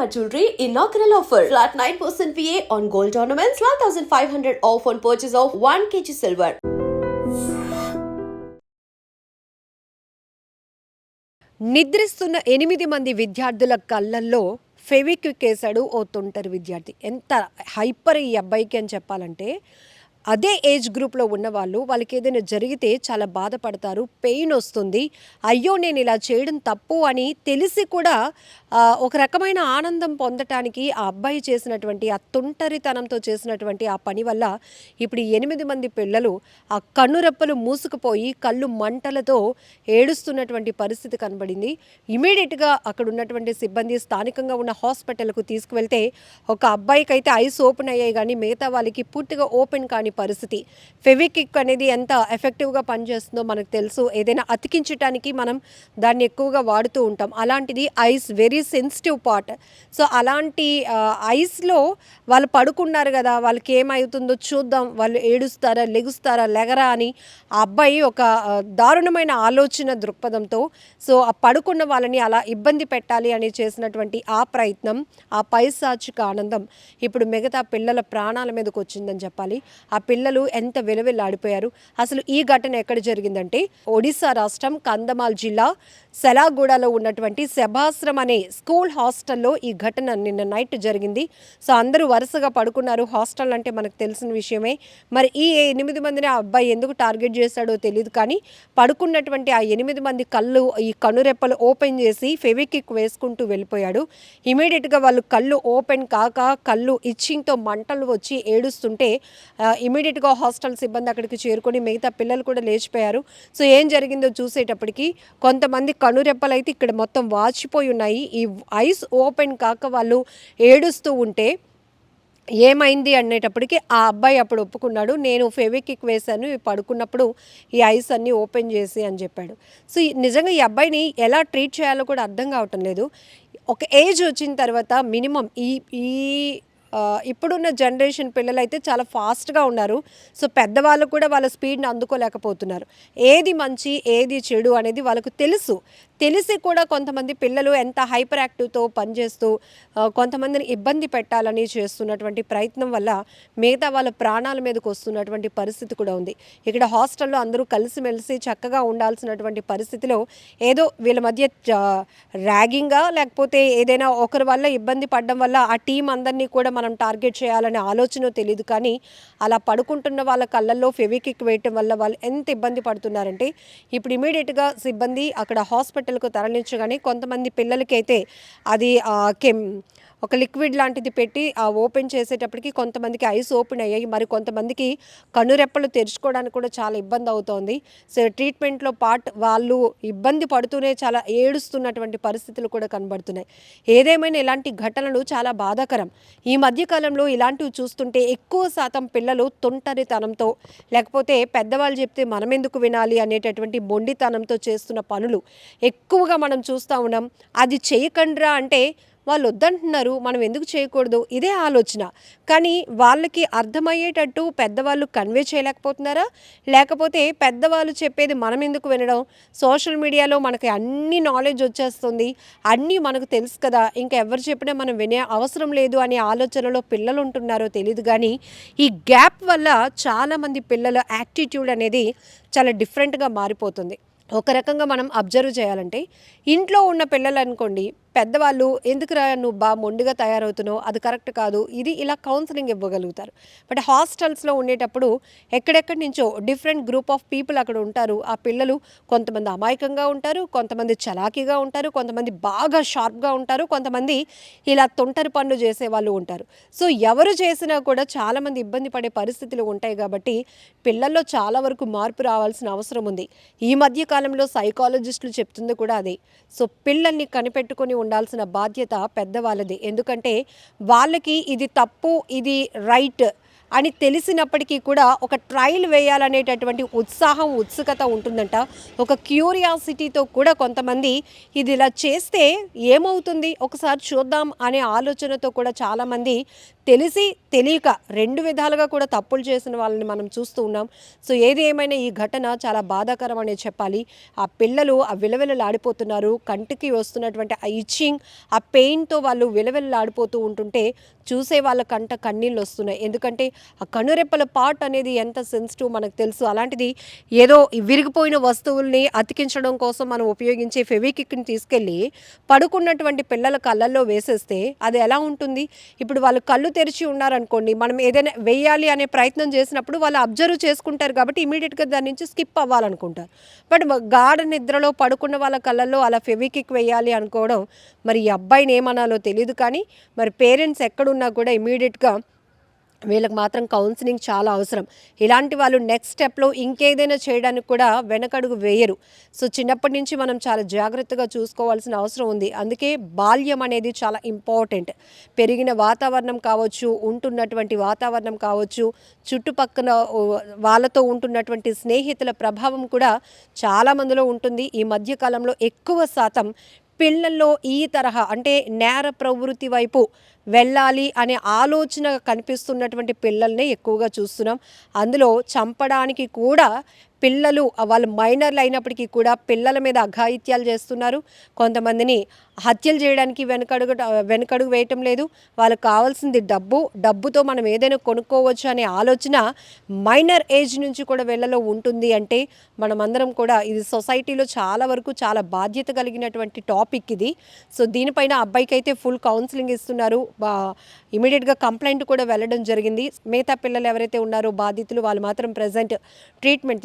Shalimar Jewelry inaugural offer. Flat 9% VA on gold ornaments, 12,500 off on purchase of 1 kg silver. నిద్రిస్తున్న ఎనిమిది మంది విద్యార్థుల కళ్ళల్లో ఫెవిక్విక్ వేశాడు ఓ తొంటరి విద్యార్థి ఎంత హైపర్ ఈ అబ్బాయికి అని చెప్పాలంటే అదే ఏజ్ గ్రూప్లో ఉన్న వాళ్ళు వాళ్ళకి ఏదైనా జరిగితే చాలా బాధపడతారు పెయిన్ వస్తుంది. అయ్యో నేను ఇలా చేయడం తప్పు అని తెలిసి కూడా ఒక రకమైన ఆనందం పొందటానికి ఆ అబ్బాయి చేసినటువంటి ఆ తుంటరితనంతో చేసినటువంటి ఆ పని వల్ల ఇప్పుడు ఎనిమిది మంది పిల్లలు ఆ కన్నురెప్పలు మూసుకుపోయి కళ్ళు మంటలతో ఏడుస్తున్నటువంటి పరిస్థితి కనబడింది. ఇమీడియట్గా అక్కడ ఉన్నటువంటి సిబ్బంది స్థానికంగా ఉన్న హాస్పిటల్కు తీసుకువెళ్తే ఒక అబ్బాయికి అయితే ఐస్ ఓపెన్ అయ్యాయి కానీ మిగతా వాళ్ళకి పూర్తిగా ఓపెన్ కానీ పరిస్థితి. ఫెవిక్విక్ అనేది ఎంత ఎఫెక్టివ్గా పనిచేస్తుందో మనకు తెలుసు. ఏదైనా అతికించడానికి మనం దాన్ని ఎక్కువగా వాడుతూ ఉంటాం. అలాంటిది eyes very sensitive part. So అలాంటి ఐస్లో వాళ్ళు పడుకున్నారు కదా వాళ్ళకి ఏమవుతుందో చూద్దాం. వాళ్ళు ఏడుస్తారా లెగుస్తారా లెగరా అని ఆ అబ్బాయి ఒక దారుణమైన ఆలోచన దృక్పథంతో సో ఆ పడుకున్న వాళ్ళని అలా ఇబ్బంది పెట్టాలి అని చేసినటువంటి ఆ ప్రయత్నం ఆ పైశాచిక ఆనందం ఇప్పుడు మిగతా పిల్లల ప్రాణాల మీదకి వచ్చిందని చెప్పాలి. ఆ పిల్లలు ఎంత విలవిల్లాడిపోయారు. అసలు ఈ ఘటన ఎక్కడ జరిగిందంటే ఒడిశా రాష్ట్రం కందమాల్ జిల్లా సెలాగూడలో ఉన్నటువంటి శభాశ్రం అనే స్కూల్ హాస్టల్లో ఈ ఘటన నిన్న నైట్ జరిగింది. సో అందరూ వరుసగా పడుకున్నారు. హాస్టల్ అంటే మనకు తెలిసిన విషయమే. మరి ఈ ఎనిమిది మందిని ఆ అబ్బాయి ఎందుకు టార్గెట్ చేశాడో తెలియదు కానీ పడుకున్నటువంటి ఆ ఎనిమిది మంది కళ్ళు ఈ కనురెప్పలు ఓపెన్ చేసి ఫెవికిక్ వేసుకుంటూ వెళ్ళిపోయాడు. ఇమీడియట్గా వాళ్ళు కళ్ళు ఓపెన్ కాక కళ్ళు ఇచ్చింగ్తో మంటలు వచ్చి ఏడుస్తుంటే ఇమీడియట్గా హాస్టల్ సిబ్బంది అక్కడికి చేరుకొని మిగతా పిల్లలు కూడా లేచిపోయారు. సో ఏం జరిగిందో చూసేటప్పటికి కొంతమంది కనురెప్పలు అయితే ఇక్కడ మొత్తం వాచిపోయి ఉన్నాయి. ఈ ఐస్ ఓపెన్ కాక వాళ్ళు ఏడుస్తూ ఉంటే ఏమైంది అనేటప్పటికి ఆ అబ్బాయి అప్పుడు ఒప్పుకున్నాడు. నేను ఫెవికిక్ వేశాను పడుకున్నప్పుడు ఈ ఐస్ అన్నీ ఓపెన్ చేసి అని చెప్పాడు. సో నిజంగా ఈ అబ్బాయిని ఎలా ట్రీట్ చేయాలో కూడా అర్థం కావటం లేదు. ఒక ఏజ్ వచ్చిన తర్వాత మినిమం ఈ ఈ ఇప్పుడున్న జనరేషన్ పిల్లలు అయితే చాలా ఫాస్ట్గా ఉన్నారు. సో పెద్దవాళ్ళు కూడా వాళ్ళ స్పీడ్ని అందుకోలేకపోతున్నారు. ఏది మంచి ఏది చెడు అనేది వాళ్ళకు తెలుసు. తెలిసి కూడా కొంతమంది పిల్లలు ఎంత హైపర్ యాక్టివ్తో పనిచేస్తూ కొంతమందిని ఇబ్బంది పెట్టాలని చేస్తున్నటువంటి ప్రయత్నం వల్ల మిగతా వాళ్ళ ప్రాణాల మీదకు వస్తున్నటువంటి పరిస్థితి కూడా ఉంది. ఇక్కడ హాస్టల్లో అందరూ కలిసిమెలిసి చక్కగా ఉండాల్సినటువంటి పరిస్థితిలో ఏదో వీళ్ళ మధ్య ర్యాగింగా లేకపోతే ఏదైనా ఒకరి వల్ల ఇబ్బంది పడడం వల్ల ఆ టీం అందరినీ కూడా మనం టార్గెట్ చేయాలనే ఆలోచన తెలియదు కానీ అలా పడుకుంటున్న వాళ్ళ కళ్ళల్లో ఫెవికిక్ వేయటం వల్ల వాళ్ళు ఎంత ఇబ్బంది పడుతున్నారంటే ఇప్పుడు ఇమీడియట్గా సిబ్బంది అక్కడ హాస్పిటల్ హాస్పిటల్కు తరలించగానే కొంతమంది పిల్లలకైతే అది ఆ, కెమ్ ఒక లిక్విడ్ లాంటిది పెట్టి ఆ ఓపెన్ చేసేటప్పటికి కొంతమందికి ఐస్ ఓపెన్ అయ్యాయి. మరి కొంతమందికి కనురెప్పలు తెరుచుకోవడానికి కూడా చాలా ఇబ్బంది అవుతోంది. సో ట్రీట్మెంట్లో పార్ట్ వాళ్ళు ఇబ్బంది పడుతూనే చాలా ఏడుస్తున్నటువంటి పరిస్థితులు కూడా కనబడుతున్నాయి. ఏదేమైనా ఇలాంటి ఘటనలు చాలా బాధాకరం. ఈ మధ్యకాలంలో ఇలాంటివి చూస్తుంటే ఎక్కువ శాతం పిల్లలు తొంటరితనంతో లేకపోతే పెద్దవాళ్ళు చెప్తే మనం ఎందుకు వినాలి అనేటటువంటి మొండితనంతో చేస్తున్న పనులు ఎక్కువగా మనం చూస్తూ ఉన్నాం. అది చేయకండ్రా అంటే వాళ్ళు వద్దంటున్నారు మనం ఎందుకు చేయకూడదు? ఇదే ఆలోచన. కానీ వాళ్ళకి అర్థమయ్యేటట్టు పెద్దవాళ్ళు కన్వే చేయలేకపోతున్నారా? లేకపోతే పెద్దవాళ్ళు చెప్పేది మనం ఎందుకు వినడం? సోషల్ మీడియాలో మనకి అన్ని నాలెడ్జ్ వచ్చేస్తుంది. అన్నీ మనకు తెలుసు కదా. ఇంకా ఎవరు చెప్పినా మనం వినే అవసరం లేదు అనే ఆలోచనలో పిల్లలు ఉంటున్నారో తెలియదు కానీ ఈ గ్యాప్ వల్ల చాలామంది పిల్లల యాటిట్యూడ్ అనేది చాలా డిఫరెంట్గా మారిపోతుంది. ఒక రకంగా మనం అబ్జర్వ్ చేయాలంటే ఇంట్లో ఉన్న పిల్లలు అనుకోండి పెద్దవాళ్ళు ఎందుకురా నువ్వు బా మొండిగా తయారవుతున్నావు? అది కరెక్ట్ కాదు. ఇది ఇలా కౌన్సిలింగ్ ఇవ్వగలుగుతారు. బట్ హాస్టల్స్లో ఉండేటప్పుడు ఎక్కడెక్కడి నుంచో డిఫరెంట్ గ్రూప్ ఆఫ్ పీపుల్ అక్కడ ఉంటారు. ఆ పిల్లలు కొంతమంది అమాయకంగా ఉంటారు కొంతమంది చలాకీగా ఉంటారు కొంతమంది బాగా షార్ప్గా ఉంటారు కొంతమంది ఇలా తొంటరి పనులు చేసే వాళ్ళు ఉంటారు. సో ఎవరు చేసినా కూడా చాలామంది ఇబ్బంది పడే పరిస్థితులు ఉంటాయి కాబట్టి పిల్లల్లో చాలా వరకు మార్పు రావాల్సిన అవసరం ఉంది. ఈ మధ్య కాలంలో సైకాలజిస్టులు చెప్తుంది కూడా అదే. సో పిల్లల్ని కనిపెట్టుకొని ఉండాల్సిన బాధ్యత పెద్దవాళ్ళది. ఎందుకంటే వాళ్ళకి ఇది తప్పు ఇది రైట్. అని తెలిసినప్పటికీ కూడా ఒక ట్రయల్ వేయాలనేటటువంటి ఉత్సాహం ఉత్సుకత ఉంటుందంట. ఒక క్యూరియాసిటీతో కూడా కొంతమంది ఇది ఇలా చేస్తే ఏమవుతుంది? ఒకసారి చూద్దాం అనే ఆలోచనతో కూడా చాలామంది తెలిసి తెలియక రెండు విధాలుగా కూడా తప్పులు చేసిన వాళ్ళని మనం చూస్తూ ఉన్నాం. సో ఏది ఏమైనా ఈ ఘటన చాలా బాధాకరం అనే చెప్పాలి. ఆ పిల్లలు ఆ విలవిలలాడిపోతున్నారు. కంటికి వస్తున్నటువంటి ఆ ఇచ్చింగ్ ఆ పెయిన్తో వాళ్ళు విలవిలలాడిపోతూ ఉంటుంటే చూసే వాళ్ళ కంట కన్నీళ్ళు వస్తున్నాయి. ఎందుకంటే ఆ కనురెప్పల పార్ట్ అనేది ఎంత సెన్సిటివ్ మనకు తెలుసు. అలాంటిది ఏదో విరిగిపోయిన వస్తువుల్ని అతికించడం కోసం మనం ఉపయోగించే ఫెవికిక్ని తీసుకెళ్ళి పడుకున్నటువంటి పిల్లల కళ్ళల్లో వేసేస్తే అది ఎలా ఉంటుంది? ఇప్పుడు వాళ్ళు కళ్ళు తెరిచి ఉన్నారనుకోండి మనం ఏదైనా వేయాలి అనే ప్రయత్నం చేసినప్పుడు వాళ్ళు అబ్జర్వ్ చేసుకుంటారు కాబట్టి ఇమీడియట్గా దాని నుంచి స్కిప్ అవ్వాలనుకుంటారు. బట్ గాఢ నిద్రలో పడుకున్న వాళ్ళ కళ్ళల్లో అలా ఫెవికిక్ వేయాలి అనుకోవడం మరి ఈ అబ్బాయిని ఏమనాలో తెలియదు కానీ మరి పేరెంట్స్ ఎక్కడున్నా కూడా ఇమీడియట్గా వీళ్ళకి మాత్రం కౌన్సిలింగ్ చాలా అవసరం. ఇలాంటి వాళ్ళు నెక్స్ట్ స్టెప్లో ఇంకేదైనా చేయడానికి కూడా వెనకడుగు వేయరు. సో చిన్నప్పటి నుంచి మనం చాలా జాగ్రత్తగా చూసుకోవాల్సిన అవసరం ఉంది. అందుకే బాల్యం అనేది చాలా ఇంపార్టెంట్ పెరిగిన వాతావరణం కావచ్చు ఉంటున్నటువంటి వాతావరణం కావచ్చు చుట్టుపక్కల వాళ్ళతో ఉంటున్నటువంటి స్నేహితుల ప్రభావం కూడా చాలామందిలో ఉంటుంది. ఈ మధ్యకాలంలో ఎక్కువ శాతం పిల్లల్లో ఈ తరహా అంటే నేర ప్రవృత్తి వైపు వెళ్ళాలి అనే ఆలోచన కనిపిస్తున్నటువంటి పిల్లల్ని ఎక్కువగా చూస్తున్నాం. అందులో చంపడానికి కూడా పిల్లలు వాళ్ళు మైనర్లు అయినప్పటికీ కూడా పిల్లల మీద అఘాయిత్యాలు చేస్తున్నారు. కొంతమందిని హత్యలు చేయడానికి వెనకడుగు వెనకడుగు వేయటం లేదు. వాళ్ళకి కావాల్సింది డబ్బు. డబ్బుతో మనం ఏదైనా కొనుక్కోవచ్చు అనే ఆలోచన మైనర్ ఏజ్ నుంచి కూడా వెళ్ళలో ఉంటుంది అంటే మనమందరం కూడా ఇది సొసైటీలో చాలా వరకు చాలా బాధ్యత కలిగినటువంటి టాపిక్ ఇది. సో దీనిపైన అబ్బాయికి అయితే ఫుల్ కౌన్సిలింగ్ ఇస్తున్నారు. ఇమీడియట్గా కంప్లైంట్ కూడా వెళ్ళడం జరిగింది. మిగతా పిల్లలు ఎవరైతే ఉన్నారో బాధితులు వాళ్ళు మాత్రం ప్రజెంట్ ట్రీట్మెంట్